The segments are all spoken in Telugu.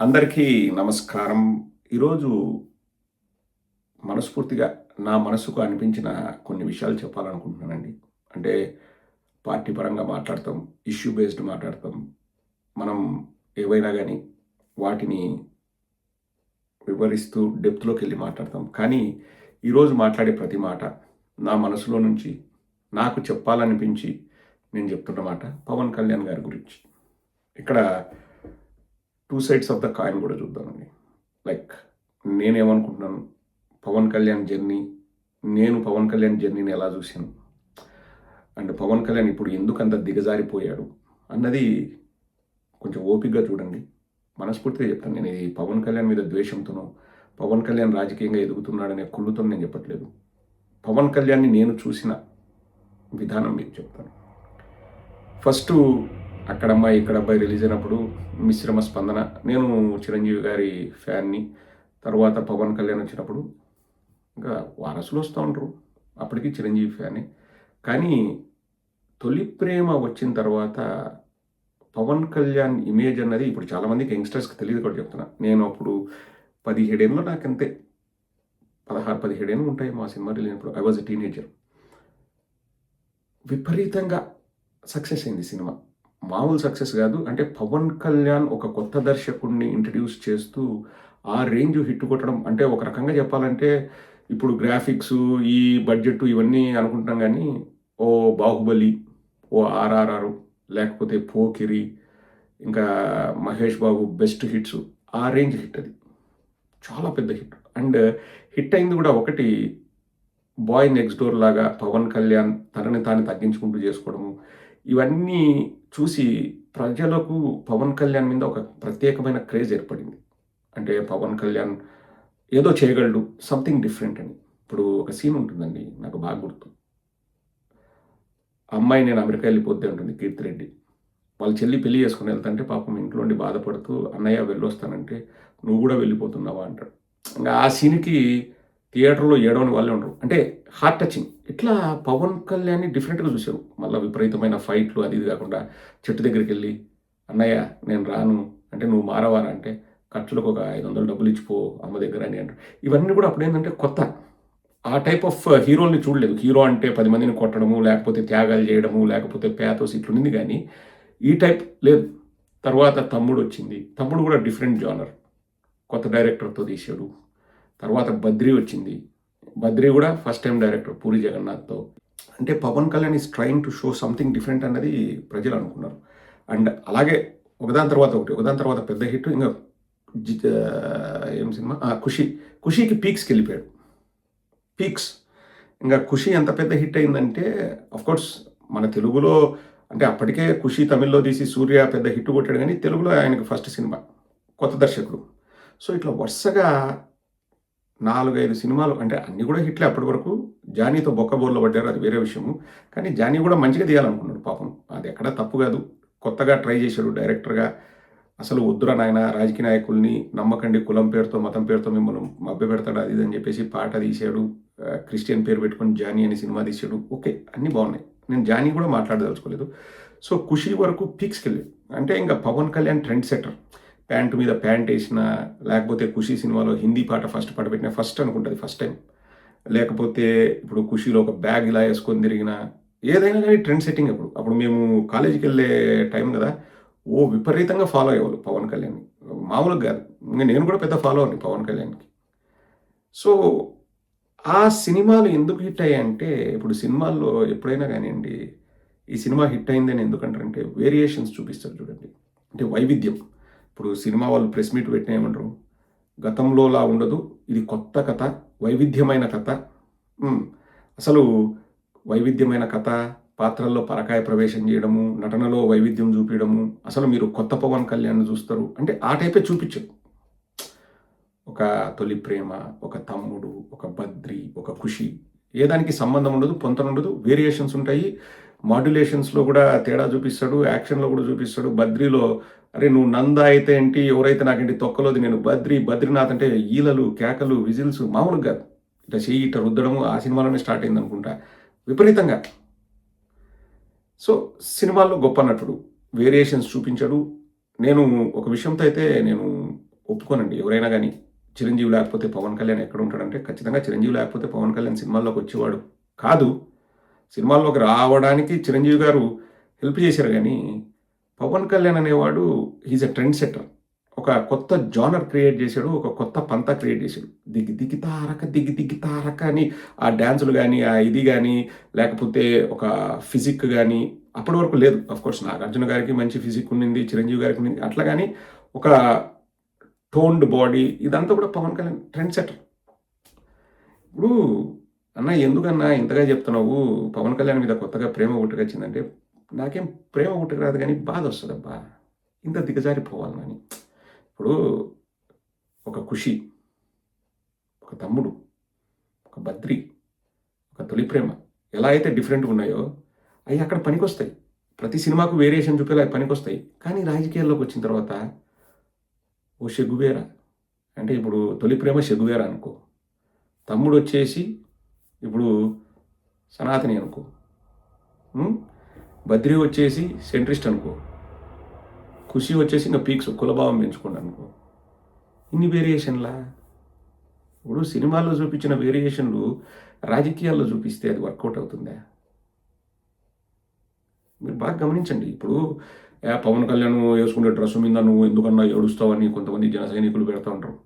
అందరికీ నమస్కారం. ఈరోజు మనస్ఫూర్తిగా నా మనసుకు అనిపించిన కొన్ని విషయాలు చెప్పాలనుకుంటున్నానండి. అంటే పార్టీ పరంగా మాట్లాడతాం ఇష్యూ బేస్డ్ మాట్లాడతాం. మనం ఏవైనా కానీ వాటిని వివరిస్తూ డెప్త్లోకి వెళ్ళి మాట్లాడతాం. కానీ ఈరోజు మాట్లాడే ప్రతి మాట నా మనసులో నుంచి నాకు చెప్పాలనిపించి నేను చెప్తున్న మాట పవన్ కళ్యాణ్ గారి గురించి. ఇక్కడ two sides of the coin కూడా చూద్దామండి. లైక్ నేనేమనుకుంటున్నాను పవన్ కళ్యాణ్ జర్నీ నేను పవన్ కళ్యాణ్ జర్నీని ఎలా చూశాను? అండ్ పవన్ కళ్యాణ్ ఇప్పుడు ఎందుకు అంత దిగజారిపోయాడు? అన్నది కొంచెం ఓపికగా చూడండి. మనస్ఫూర్తిగా చెప్తాను నేను ఇది పవన్ కళ్యాణ్ మీద ద్వేషంతోనో పవన్ కళ్యాణ్ రాజకీయంగా ఎదుగుతున్నాడనే కుళ్ళుతో నేను చెప్పట్లేదు. పవన్ కళ్యాణ్ని నేను చూసిన విధానం మీకు చెప్తాను. ఫస్ట్ అక్కడ ఇక్కడబ్బాయి రిలీజ్ అయినప్పుడు మిశ్రమ స్పందన. నేను చిరంజీవి గారి ఫ్యాన్ని తర్వాత పవన్ కళ్యాణ్ వచ్చినప్పుడు ఇంకా వారసులు వస్తూ ఉంటారు అప్పటికి చిరంజీవి ఫ్యానే. కానీ తొలి ప్రేమ వచ్చిన తర్వాత పవన్ కళ్యాణ్ ఇమేజ్ అన్నది ఇప్పుడు చాలామందికి యంగ్స్టర్స్కి తెలియదు కూడా చెప్తున్నా. నేను అప్పుడు పదిహేడేళ్ళు అంతే పదహారు పదిహేడేళ్ళు ఉంటాయి మా సినిమా రిలీజ్ అయినప్పుడు. ఐ వాజ్ ఎ టీనేజర్ విపరీతంగా సక్సెస్ అయింది సినిమా. మామూలు సక్సెస్ కాదు. అంటే పవన్ కళ్యాణ్ ఒక కొత్త దర్శకుడిని ఇంట్రడ్యూస్ చేస్తూ ఆ రేంజ్ హిట్ కొట్టడం అంటే ఒక రకంగా చెప్పాలంటే ఇప్పుడు గ్రాఫిక్స్ ఈ బడ్జెట్ ఇవన్నీ అనుకుంటున్నాం కానీ ఓ బాహుబలి ఓ ఆర్ఆర్ఆర్ లేకపోతే పోకిరి ఇంకా మహేష్ బాబు బెస్ట్ హిట్స్ ఆ రేంజ్ హిట్ అది. చాలా పెద్ద హిట్. అండ్ హిట్ అయింది కూడా ఒకటి బాయ్ నెక్స్ట్ డోర్ లాగా పవన్ కళ్యాణ్ తనని తాను తగ్గించుకుంటూ చేసుకోవడము. ఇవన్నీ చూసి ప్రజలకు పవన్ కళ్యాణ్ మీద ఒక ప్రత్యేకమైన క్రేజ్ ఏర్పడింది. అంటే పవన్ కళ్యాణ్ ఏదో చేయగలడు సంథింగ్ డిఫరెంట్ అని. ఇప్పుడు ఒక సీన్ ఉంటుందండి నాకు బాగా గుర్తు. అమ్మాయి నేను అమెరికా వెళ్ళిపోతే ఉంటుంది కీర్తిరెడ్డి వాళ్ళ చెల్లి పెళ్ళి చేసుకుని వెళ్తుంటే పాపం ఇంట్లో ఉండి బాధపడుతూ అన్నయ్య వెళ్ళొస్తానంటే నువ్వు కూడా వెళ్ళిపోతున్నావా? అంటాడు. ఇంకా ఆ సీన్కి థియేటర్లో ఏడవని వాళ్ళే ఉండరు. అంటే హార్ట్ టచింగ్ ఇట్లా పవన్ కళ్యాణ్ని డిఫరెంట్గా చూశారు. మళ్ళీ విపరీతమైన ఫైట్లు అది ఇది కాకుండా చెట్టు దగ్గరికి వెళ్ళి అన్నయ్య నేను రాను. అంటే నువ్వు మారవారా? అంటే ఖర్చులకు ఒక ఐదు వందలు డబ్బులు ఇచ్చిపో అమ్మ దగ్గర అని అంటారు. ఇవన్నీ కూడా అప్పుడు ఏంటంటే కొత్త. ఆ టైప్ ఆఫ్ హీరోల్ని చూడలేదు. హీరో అంటే పది మందిని కొట్టడము లేకపోతే త్యాగాలు చేయడము లేకపోతే పేతోస్ ఇట్లుంది కానీ ఈ టైప్ లేదు. తర్వాత తమ్ముడు వచ్చింది. తమ్ముడు కూడా డిఫరెంట్ జానర్ కొత్త డైరెక్టర్తో తీసాడు తర్వాత బద్రి వచ్చింది. బద్రి కూడా ఫస్ట్ టైం డైరెక్టర్ పూరి జగన్నాథ్తో. అంటే Pawan Kalyan is trying to show something different అన్నది ప్రజలు అనుకున్నారు. అండ్ అలాగే ఒకదాని తర్వాత ఒకటి ఒకదాని తర్వాత పెద్ద హిట్ ఇంకా ఏం సినిమా? ఖుషి. ఖుషికి పీక్స్కి వెళ్ళిపోయాడు. పీక్స్ ఇంకా ఖుషి ఎంత పెద్ద హిట్ అయిందంటే కోర్స్ మన తెలుగులో అంటే అప్పటికే ఖుషి తమిళ్ళో తీసి సూర్య పెద్ద హిట్ కొట్టాడు కానీ తెలుగులో ఆయనకు ఫస్ట్ సినిమా కొత్త దర్శకుడు. సో ఇట్లా వరుసగా నాలుగైదు సినిమాలు అంటే అన్ని కూడా హిట్లే అప్పటి వరకు. జానీతో బొక్కబోర్లో పడ్డారు అది వేరే విషయము. కానీ జానీ కూడా మంచిగా తీయాలనుకున్నాడు పాపం. అది ఎక్కడ తప్పు కాదు. కొత్తగా ట్రై చేశాడు డైరెక్టర్గా. అసలు వద్దురా నాయన రాజకీయ నాయకుల్ని నమ్మకండి కులం పేరుతో మతం పేరుతో మిమ్మల్ని మభ్య పెడతాడు అది ఇది అని చెప్పేసి పాట తీశాడు. క్రిస్టియన్ పేరు పెట్టుకొని జానీ అని సినిమా తీశాడు. ఓకే అన్నీ బాగున్నాయి. నేను జానీ కూడా మాట్లాడదలుచుకోలేదు. సో ఖుషి వరకు పీక్స్కి వెళ్ళాడు. అంటే ఇంకా Pawan Kalyan trend setter pant మీద ప్యాంట్ వేసిన లేకపోతే ఖుషి సినిమాలో హిందీ పాట ఫస్ట్ పాట పెట్టిన ఫస్ట్ అనుకుంటుంది ఫస్ట్ టైం. లేకపోతే ఇప్పుడు ఖుషీలో ఒక బ్యాగ్ ఇలా వేసుకొని తిరిగిన ఏదైనా కానీ ట్రెండ్ సెట్టింగ్ అప్పుడు. అప్పుడు మేము కాలేజీకి వెళ్ళే టైం కదా ఓ విపరీతంగా ఫాలో అయ్యేవాళ్ళు పవన్ కళ్యాణ్ మామూలుగా కాదు. ఇంకా నేను కూడా పెద్ద ఫాలో అవ్వండి పవన్ కళ్యాణ్కి. సో ఆ సినిమాలు ఎందుకు హిట్ అయ్యాయంటే ఇప్పుడు సినిమాల్లో ఎప్పుడైనా కానివ్వండి ఈ సినిమా హిట్ అయిందని ఎందుకంటారంటే వేరియేషన్స్ చూపిస్తారు చూడండి. అంటే వైవిధ్యం. ఇప్పుడు సినిమా వాళ్ళు ప్రెస్ మీట్ పెట్టిన ఏమంటారు? గతంలోలా ఉండదు ఇది కొత్త కథ వైవిధ్యమైన కథ. అసలు వైవిధ్యమైన కథ పాత్రల్లో పరకాయ ప్రవేశం చేయడము నటనలో వైవిధ్యం చూపించడము అసలు మీరు కొత్త పవన్ కళ్యాణ్ చూస్తారు. అంటే ఆ టైపే చూపించదు ఒక తొలి ప్రేమ ఒక తమ్ముడు ఒక బద్రి ఒక ఖుషి. ఏ దానికి సంబంధం ఉండదు పొంతన ఉండదు వేరియేషన్స్ ఉంటాయి. మాడ్యులేషన్స్లో కూడా తేడా చూపిస్తాడు యాక్షన్లో కూడా చూపిస్తాడు. బద్రిలో అరే నువ్వు నంద అయితే ఏంటి ఎవరైతే నాకేంటి తొక్కలోది నేను బద్రి బద్రీనాథ్ అంటే ఈలలు కేకలు విజిల్స్ మామూలుగా కాదు. ఇట్లా చెయ్యి ఇట్లా రుద్దడము ఆ సినిమాలోనే స్టార్ట్ అయింది అనుకుంటా. విపరీతంగా. సో సినిమాల్లో గొప్ప నటుడు వేరియేషన్స్ చూపించాడు. నేను ఒక విషయంతో అయితే నేను ఒప్పుకోనండి. ఎవరైనా కానీ చిరంజీవి లేకపోతే పవన్ కళ్యాణ్ ఎక్కడ ఉంటాడంటే ఖచ్చితంగా చిరంజీవి లేకపోతే పవన్ కళ్యాణ్ సినిమాల్లోకి వచ్చేవాడు కాదు. సినిమాల్లోకి రావడానికి చిరంజీవి గారు హెల్ప్ చేశారు కానీ పవన్ కళ్యాణ్ అనేవాడు హీజ్ ఎ ట్రెండ్ సెట్టర్. ఒక కొత్త జానర్ క్రియేట్ చేశాడు ఒక కొత్త పంత క్రియేట్ చేశాడు. దిగి దిగి తారక దిగి దిగి తారక అని ఆ డ్యాన్సులు కానీ ఆ ఇది కానీ లేకపోతే ఒక ఫిజిక్ కానీ అప్పటి వరకు లేదు. కోర్స్ నాగార్జున గారికి మంచి ఫిజిక్ ఉండింది చిరంజీవి గారికి ఉండింది అట్లా కానీ ఒక టోన్డ్ బాడీ ఇదంతా కూడా పవన్ కళ్యాణ్ ట్రెండ్ సెటర్ ఇప్పుడు అన్న ఎందుకన్నా ఇంతగా చెప్తున్నావు? పవన్ కళ్యాణ్ మీద కొత్తగా ప్రేమ పుట్టుకొచ్చిందంటే నాకేం ప్రేమ పుట్టుకురాదు కానీ బాధ వస్తుంది అబ్బా ఇంత దిగజారిపోవాలని ఇప్పుడు ఒక ఖుషి ఒక తమ్ముడు ఒక బద్రి ఒక తొలి ప్రేమ ఎలా అయితే డిఫరెంట్గా ఉన్నాయో అవి అక్కడ పనికొస్తాయి. ప్రతి సినిమాకు వేరియేషన్ చూపేలా పనికొస్తాయి. కానీ రాజకీయాల్లోకి వచ్చిన తర్వాత ఓ షెగువేరా అంటే ఇప్పుడు తొలి ప్రేమ షెగువేరా అనుకో. తమ్ముడు వచ్చేసి ఇప్పుడు సనాతని అనుకో. బద్రి వచ్చేసి సెంట్రిస్ట్ అనుకో. ఖుషి వచ్చేసి ఇంకా పీక్స్ కులభావం పెంచుకోండి అనుకో. ఇన్ని వేరియేషన్లా? ఇప్పుడు సినిమాల్లో చూపించిన వేరియేషన్లు రాజకీయాల్లో చూపిస్తే అది వర్కౌట్ అవుతుందా? మీరు బాగా గమనించండి. ఇప్పుడు పవన్ కళ్యాణ్ వేసుకునే డ్రెస్ మీద నువ్వు ఎందుకన్నా ఏడుస్తావని కొంతమంది జన సైనికులు పెడతా ఉంటారు.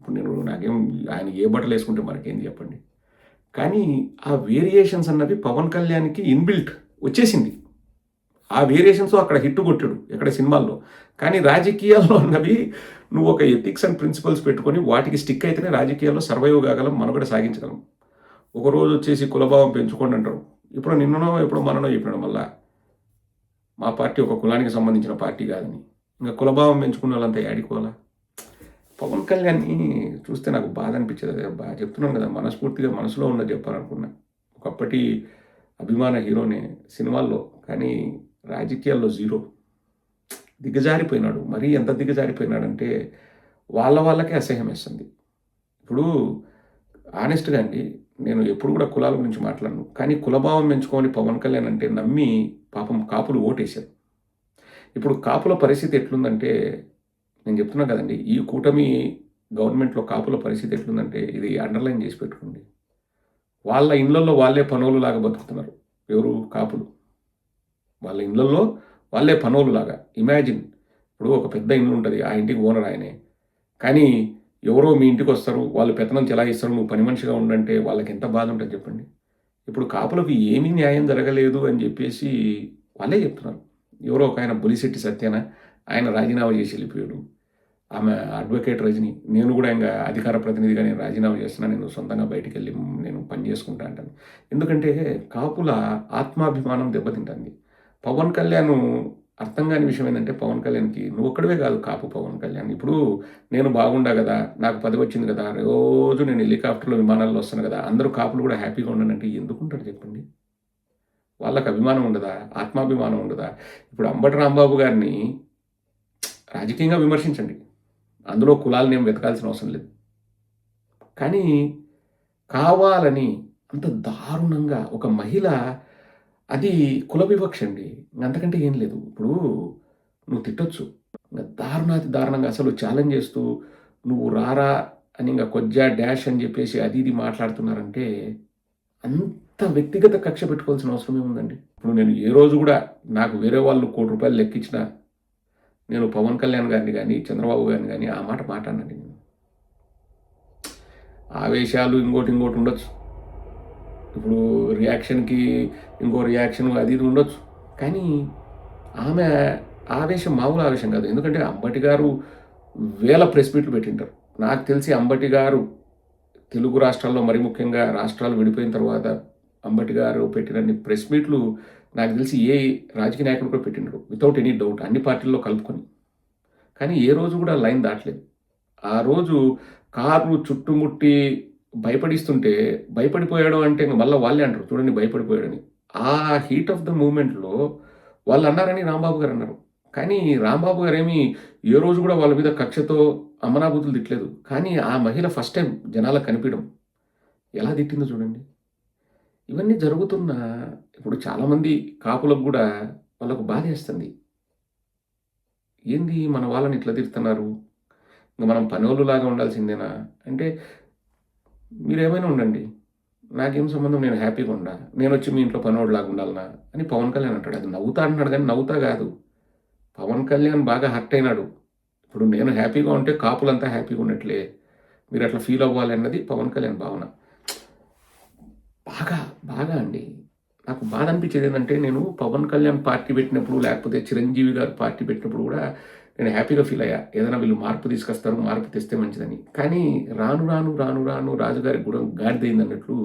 ఇప్పుడు నేను నాకేం ఆయన ఏ బట్టలు వేసుకుంటే మనకేంది చెప్పండి? కానీ ఆ వేరియేషన్స్ అన్నవి పవన్ కళ్యాణ్కి ఇన్బిల్ట్ వచ్చేసింది. ఆ వేరియేషన్స్ అక్కడ హిట్ కొట్టాడు ఎక్కడ సినిమాల్లో. కానీ రాజకీయాల్లో అన్నవి నువ్వు ఒక ఎథిక్స్ అండ్ ప్రిన్సిపల్స్ పెట్టుకొని వాటికి స్టిక్ అయితేనే రాజకీయాల్లో సర్వైవ్ కాగలం మనుగడ సాగించగలం. ఒక రోజు వచ్చేసి కులభావం పెంచుకోండి అంటారు ఇప్పుడు నిన్ననో ఎప్పుడో మననో చెప్పడం వల్ల మా పార్టీ ఒక కులానికి సంబంధించిన పార్టీ కాదని. ఇంకా కులభావం పెంచుకున్న వాళ్ళంతా ఏడుకోవాలా పవన్ కళ్యాణ్ని చూస్తే నాకు బాధ అనిపించేది. అదే బాగా చెప్తున్నాను కదా మనస్ఫూర్తిగా మనసులో ఉన్నది చెప్పాలనుకున్నా. ఒకప్పటి అభిమాన హీరోనే సినిమాల్లో కానీ రాజకీయాల్లో జీరో. దిగజారిపోయినాడు. మరీ ఎంత దిగజారిపోయినాడంటే వాళ్ళ వాళ్ళకే అసహ్యం వేస్తుంది. ఇప్పుడు ఆనెస్ట్గా అండి నేను ఎప్పుడు కూడా కులాల గురించి మాట్లాడను. కానీ కులభావం పెంచుకొని పవన్ కళ్యాణ్ అంటే నమ్మి పాపం కాపులు ఓటేశారు. ఇప్పుడు కాపుల పరిస్థితి ఎట్లుందంటే నేను చెప్తున్నా కదండి ఈ కూటమి గవర్నమెంట్లో కాపుల పరిస్థితి ఎట్లుందంటే ఇది అండర్లైన్ చేసి పెట్టుకోండి. వాళ్ళ ఇళ్ళల్లో వాళ్ళే పనులు లాగా బతుకుతున్నారు ఎవరు కాపులు? వాళ్ళ ఇళ్ళల్లో వాళ్ళే పనులు లాగా ఇమాజిన్ ఇప్పుడు ఒక పెద్ద ఇల్లు ఉంటుంది ఆ ఇంటికి ఓనర్ ఆయనే. కానీ ఎవరో మీ ఇంటికి వస్తారు వాళ్ళు పెత్తనం చెలాయిస్తారు నువ్వు పని మనిషిగా ఉండంటే వాళ్ళకి ఎంత బాధ ఉంటుంది చెప్పండి. ఇప్పుడు కాపులకు ఏమీ న్యాయం జరగలేదు అని చెప్పేసి వాళ్ళే చెప్తున్నారు. ఎవరో ఒక ఆయన బులిశెట్టి సత్యన ఆయన రాజీనామా చేసి వెళ్ళిపోయాడు. ఆమె అడ్వకేట్ రజని నేను కూడా ఇంకా అధికార ప్రతినిధిగా నేను రాజీనామా చేస్తున్నా నేను సొంతంగా బయటికి వెళ్ళి నేను పని చేసుకుంటా అంటాను. ఎందుకంటే కాపుల ఆత్మాభిమానం దెబ్బతింటుంది. పవన్ కళ్యాణ్ అర్థం కాని విషయం ఏంటంటే పవన్ కళ్యాణ్కి నువ్వు ఒక్కడవే కాదు కాపు పవన్ కళ్యాణ్. ఇప్పుడు నేను బాగుండా కదా నాకు పదవి వచ్చింది కదా రోజు నేను హెలికాప్టర్లో విమానాల్లో వస్తాను కదా అందరూ కాపులు కూడా హ్యాపీగా ఉండనంటే ఎందుకుంటారు చెప్పండి? వాళ్ళకి అభిమానం ఉండదా? ఆత్మాభిమానం ఉండదా? ఇప్పుడు అంబటి రాంబాబు గారిని రాజకీయంగా విమర్శించండి. అందులో కులాలను ఏం వెతకాల్సిన అవసరం లేదు. కానీ కావాలని అంత దారుణంగా ఒక మహిళ అది కుల వివక్ష అండి. అంతకంటే ఏం లేదు. ఇప్పుడు నువ్వు తిట్టొచ్చు. దారుణాతి దారుణంగా అసలు ఛాలెంజ్ చేస్తూ నువ్వు రారా అని ఇంకా కొజ్జా డాష్ అని చెప్పేసి అది ఇది మాట్లాడుతున్నారంటే అంత వ్యక్తిగత కక్ష పెట్టుకోవాల్సిన అవసరం ఏముందండి? ఇప్పుడు నేను ఏ రోజు కూడా నాకు వేరే వాళ్ళు కోటి రూపాయలు లెక్కించిన నేను పవన్ కళ్యాణ్ గారిని కానీ చంద్రబాబు గారిని కానీ ఆ మాట మాట్లాడండి నేను. ఆవేశాలు ఇంకోటి ఇంకోటి ఉండొచ్చు. ఇప్పుడు రియాక్షన్కి ఇంకో రియాక్షన్ అది ఇది ఉండొచ్చు. కానీ ఆమె ఆవేశం మామూలు ఆవేశం కాదు. ఎందుకంటే అంబటి గారు వేల ప్రెస్ మీట్లు పెట్టింటారు. నాకు తెలిసి అంబటి గారు తెలుగు రాష్ట్రాల్లో మరి ముఖ్యంగా రాష్ట్రాలు విడిపోయిన తర్వాత అంబటి గారు పెట్టినన్ని ప్రెస్ మీట్లు నాకు తెలిసి ఏ రాజకీయ నాయకుడు కూడా పెట్టిండ్రు వితౌట్ ఎనీ డౌట్ అన్ని పార్టీల్లో కలుపుకొని. కానీ ఏ రోజు కూడా లైన్ దాటలేదు. ఆ రోజు కారు చుట్టుముట్టి భయపడిస్తుంటే భయపడిపోయాడు అంటే మళ్ళీ వాళ్ళే అంటారు చూడండి భయపడిపోయాడని. ఆ హీట్ ఆఫ్ ద మూమెంట్లో వాళ్ళు అన్నారని రాంబాబు గారు అన్నారు. కానీ రాంబాబు గారు ఏమి ఏ రోజు కూడా వాళ్ళ మీద కక్షతో అమనాభూతులు తిట్టలేదు. కానీ ఆ మహిళ ఫస్ట్ టైం జనాలకు కనిపించడం ఎలా తిట్టిందో చూడండి. ఇవన్నీ జరుగుతున్న ఇప్పుడు చాలామంది కాపులకు కూడా వాళ్ళకు బాధ వేస్తుంది. ఏంది మన వాళ్ళని ఇట్లా తిడుతున్నారు? ఇంక మనం పనివాళ్ళులాగా ఉండాల్సిందేనా? అంటే మీరేమైనా ఉండండి. నాకేం సంబంధం? నేను హ్యాపీగా ఉండా. నేను వచ్చి మీ ఇంట్లో పనోడులాగా ఉండాలనా? అని పవన్ కళ్యాణ్ అంటాడు. అది నవ్వుతా అంటున్నాడు కానీ నవ్వుతా కాదు. పవన్ కళ్యాణ్ బాగా హర్ట్ అయినాడు. ఇప్పుడు నేను హ్యాపీగా ఉంటే కాపులంతా హ్యాపీగా ఉన్నట్లే. మీరు అట్లా ఫీల్ అవ్వాలి అన్నది పవన్ కళ్యాణ్ భావన. బాగా అండి. నాకు బాధ అనిపించేది ఏంటంటే నేను పవన్ కళ్యాణ్ పార్టీ పెట్టినప్పుడు లేకపోతే చిరంజీవి గారు పార్టీ పెట్టినప్పుడు కూడా నేను హ్యాపీగా ఫీల్ అయ్యా. ఏదైనా వీళ్ళు మార్పు తీసుకొస్తారు మార్పు తెస్తే మంచిదని. కానీ రాను రాను రాను రాను రాజుగారి గుణం గాడిదైంది అన్నట్లు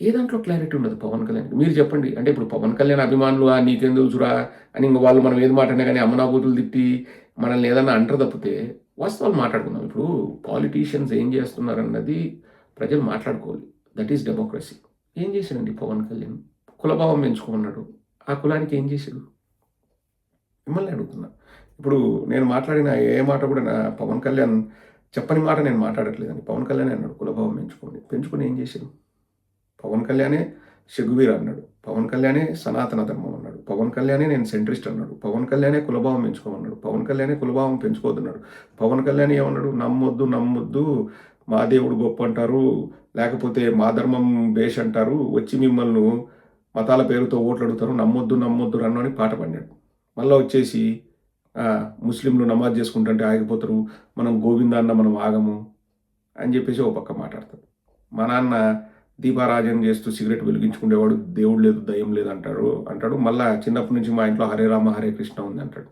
ఏ దాంట్లో క్లారిటీ ఉండదు పవన్ కళ్యాణ్ మీరు చెప్పండి. అంటే ఇప్పుడు పవన్ కళ్యాణ్ అభిమానులు ఆ నీకేం తెలుసురా అని ఇంక వాళ్ళు మనం ఏది మాట్లాడినా కానీ అమ్మనాబూతులు తిట్టి మనల్ని ఏదన్నా అంటారు తప్పితే వాస్తవాలు మాట్లాడుకుందాం. ఇప్పుడు పాలిటీషియన్స్ ఏం చేస్తున్నారన్నది ప్రజలు మాట్లాడుకోవాలి. దట్ ఈస్ డెమోక్రసీ ఏం చేశాడండి పవన్ కళ్యాణ్? కులభావం పెంచుకోమన్నాడు. ఆ కులానికి ఏం చేశాడు? మిమ్మల్ని అడుగుతున్నా. ఇప్పుడు నేను మాట్లాడిన ఏ మాట కూడా నా పవన్ కళ్యాణ్ చెప్పని మాట నేను మాట్లాడట్లేదండి. పవన్ కళ్యాణ్ అన్నాడు కులభావం పెంచుకోండి. పెంచుకొని ఏం చేశాడు? పవన్ కళ్యాణే షగువీర్ అన్నాడు. పవన్ కళ్యాణే సనాతన ధర్మం అన్నాడు. పవన్ కళ్యాణే నేను సెంట్రిస్ట్ అన్నాడు. పవన్ కళ్యాణే కులభావం పెంచుకోమన్నాడు. పవన్ కళ్యాణే కులభావం పెంచుకోవద్దన్నాడు. పవన్ కళ్యాణ్ ఏమన్నాడు? నమ్మొద్దు నమ్మొద్దు మా దేవుడు గొప్ప అంటారు లేకపోతే మా ధర్మం బేష్ అంటారు వచ్చి మిమ్మల్ని మతాల పేరుతో ఓట్లు అడుగుతారు నమ్మొద్దు నమ్మొద్దు రన్ను అని పాట పాడాడు మళ్ళీ వచ్చేసి ముస్లింలు నమాజ్ చేసుకుంటుంటే ఆగిపోతారు మనం గోవిందాన్న మనం ఆగము అని చెప్పేసి ఓ పక్క మాట్లాడతాడు. మా నాన్న దీపారాజన చేస్తూ సిగరెట్ వెలిగించుకునేవాడు దేవుడు లేదు దయ్యం లేదు అంటాడు అంటాడు. మళ్ళా చిన్నప్పటి నుంచి మా ఇంట్లో హరే రామ హరే కృష్ణ ఉంది అంటాడు.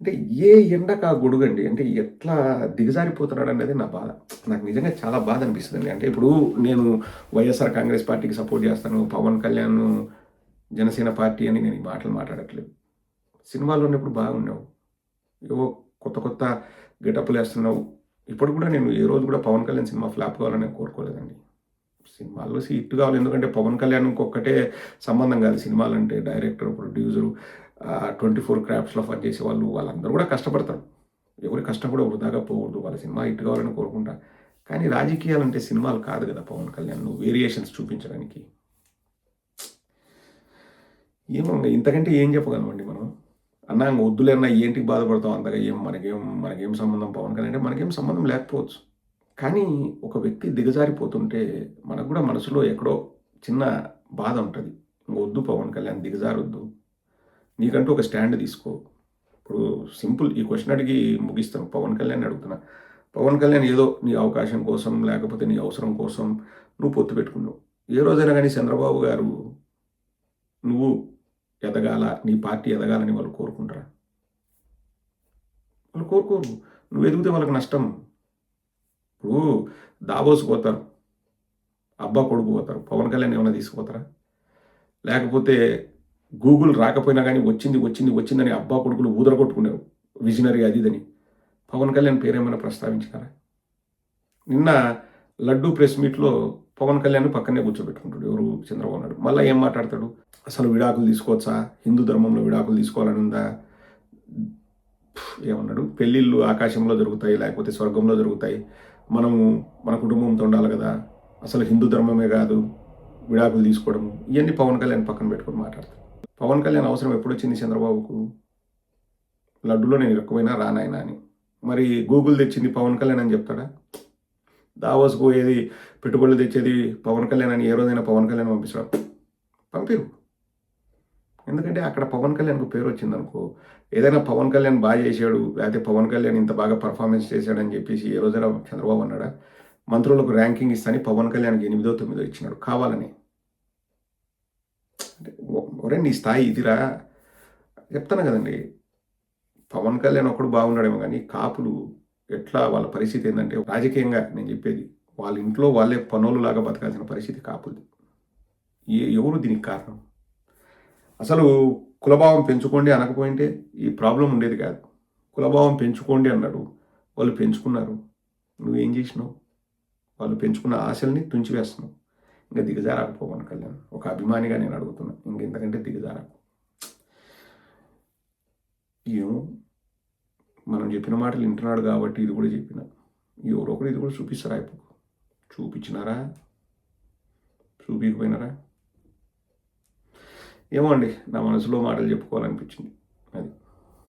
అంటే ఏ ఎండకు ఆ గొడుగండి అంటే ఎట్లా దిగజారిపోతున్నాడు అనేది నా బాధ. నాకు నిజంగా చాలా బాధ అనిపిస్తుంది అంటే ఇప్పుడు నేను వైఎస్ఆర్ కాంగ్రెస్ పార్టీకి సపోర్ట్ చేస్తాను. పవన్ కళ్యాణ్ జనసేన పార్టీ అని నేను ఈ మాటలు మాట్లాడట్లేదు. సినిమాల్లో ఉన్నప్పుడు బాగున్నావు. ఏవో కొత్త కొత్త గెటప్లు వేస్తున్నావు. ఇప్పుడు కూడా నేను ఏ రోజు కూడా పవన్ కళ్యాణ్ సినిమా ఫ్లాప్ కావాలని కోరుకోలేదండి. సినిమాల్లో సీట్ కావాలి. ఎందుకంటే పవన్ కళ్యాణ్ ఒక్కటే సంబంధం కాదు సినిమాలు అంటే డైరెక్టర్ ప్రొడ్యూసరు. ట్వంటీ ఫోర్ క్రాఫ్ట్స్లో ఫర్ చేసే వాళ్ళు వాళ్ళందరూ కూడా కష్టపడతారు. ఎవరి కష్టం కూడా వృధాగా పోకూడదు వాళ్ళ సినిమా హిట్ కావాలని కోరుకుంటా. కానీ రాజకీయాలు అంటే సినిమాలు కాదు కదా పవన్ కళ్యాణ్ నువ్వు వేరియేషన్స్ చూపించడానికి. ఏమో ఇంతకంటే ఏం చెప్పగలమండి మనం? అన్నా వద్దులేనా వద్దులే అన్న ఏంటికి బాధపడతాం అంతగా ఏం మనకేం మనకేం సంబంధం పవన్ కళ్యాణ్ అంటే మనకేం సంబంధం లేకపోవచ్చు. కానీ ఒక వ్యక్తి దిగజారిపోతుంటే మనకు కూడా మనసులో ఎక్కడో చిన్న బాధ ఉంటుంది. ఇంక వద్దు పవన్ కళ్యాణ్ దిగజారొద్దు. నీకంటూ ఒక స్టాండ్ తీసుకో. ఇప్పుడు సింపుల్ ఈ క్వశ్చన్ అడిగి ముగిస్తాను. పవన్ కళ్యాణ్ అడుగుతున్నా. పవన్ కళ్యాణ్ ఏదో నీ అవకాశం కోసం లేకపోతే నీ అవసరం కోసం నువ్వు పొత్తు పెట్టుకున్నావు. ఏ రోజైనా కానీ చంద్రబాబు గారు నువ్వు ఎదగాల నీ పార్టీ ఎదగాలని వాళ్ళు కోరుకుంటారా? వాళ్ళు కోరుకోరు. నువ్వు ఎదిగితే వాళ్ళకి నష్టం. ఇప్పుడు దాబోసు పోతారు. అబ్బా కొడుకు పోతారు. పవన్ కళ్యాణ్ ఏమైనా తీసుకుపోతారా? లేకపోతే గూగుల్ రాకపోయినా కానీ వచ్చింది వచ్చింది వచ్చిందని అబ్బా కొడుకులు ఊదర కొట్టుకున్నారు విజనరీ అది ఇదని పవన్ కళ్యాణ్ పేరేమైనా ప్రస్తావించినారా నిన్న లడ్డూ ప్రెస్ మీట్లో పవన్ కళ్యాణ్ పక్కనే కూర్చోబెట్టుకుంటాడు. ఎవరు చంద్రబాబు నాయుడు? మళ్ళీ ఏం మాట్లాడతాడు? అసలు విడాకులు తీసుకోవచ్చా? హిందూ ధర్మంలో విడాకులు తీసుకోవాలని ఉందా? ఏమన్నాడు? పెళ్ళిళ్ళు ఆకాశంలో జరుగుతాయి లేకపోతే స్వర్గంలో జరుగుతాయి. మనము మన కుటుంబంతో ఉండాలి కదా. అసలు హిందూ ధర్మమే కాదు విడాకులు తీసుకోవడం ఇవన్నీ పవన్ కళ్యాణ్ పక్కన పెట్టుకొని మాట్లాడతాడు. పవన్ కళ్యాణ్ అవసరం ఎప్పుడు వచ్చింది చంద్రబాబుకు? లడ్డులో నేను ఇరుక్కుపోయినా రానాయనా అని. మరి గూగుల్ తెచ్చింది పవన్ కళ్యాణ్ అని చెప్తాడా? దావోస్కు ఏది పెట్టుబడులు తెచ్చేది పవన్ కళ్యాణ్ అని ఏ రోజైనా పవన్ కళ్యాణ్ పంపించడం పంపిరు. ఎందుకంటే అక్కడ పవన్ కళ్యాణ్కు పేరు వచ్చింది అనుకో ఏదైనా పవన్ కళ్యాణ్ బాగా చేశాడు లేకపోతే పవన్ కళ్యాణ్ ఇంత బాగా పర్ఫార్మెన్స్ చేశాడని చెప్పేసి ఏ రోజైనా చంద్రబాబు అన్నాడా? మంత్రులకు ర్యాంకింగ్ ఇస్తాని పవన్ కళ్యాణ్కి ఎనిమిదో తొమ్మిదో ఇచ్చినాడు. కావాలని. అంటే ఒరే నీ స్థాయి ఇదిరా. చెప్తాను కదండి. పవన్ కళ్యాణ్ ఒకడు బాగున్నాడేమో కానీ కాపులు ఎట్లా వాళ్ళ పరిస్థితి ఏంటంటే రాజకీయంగా నేను చెప్పేది వాళ్ళ ఇంట్లో వాళ్ళే పనులు లాగా బతకాల్సిన పరిస్థితి కాపులది. ఏ ఎవరు దీనికి కారణం? అసలు కులభావం పెంచుకోండి అనకపోయింటే ఈ ప్రాబ్లం ఉండేది కాదు. కులభావం పెంచుకోండి అన్నాడు. వాళ్ళు పెంచుకున్నారు. నువ్వేం చేసినావు? వాళ్ళు పెంచుకున్న ఆశల్ని తుంచివేస్తున్నావు. ఇంకా దిగజారాకు పవన్ కళ్యాణ్. ఒక అభిమానిగా నేను అడుగుతున్నా ఇంక ఇంతకంటే దిగజారాకు. ఏమో మనం చెప్పిన మాటలు వింటున్నాడు కాబట్టి ఇది కూడా చెప్పిన. ఎవరో ఒకరు ఇది కూడా చూపిస్తారా ఇప్పుడు? చూపించినారా? చూపించకపోయినారా ఏమో అండి నా మనసులో మాటలు చెప్పుకోవాలనిపించింది. అది.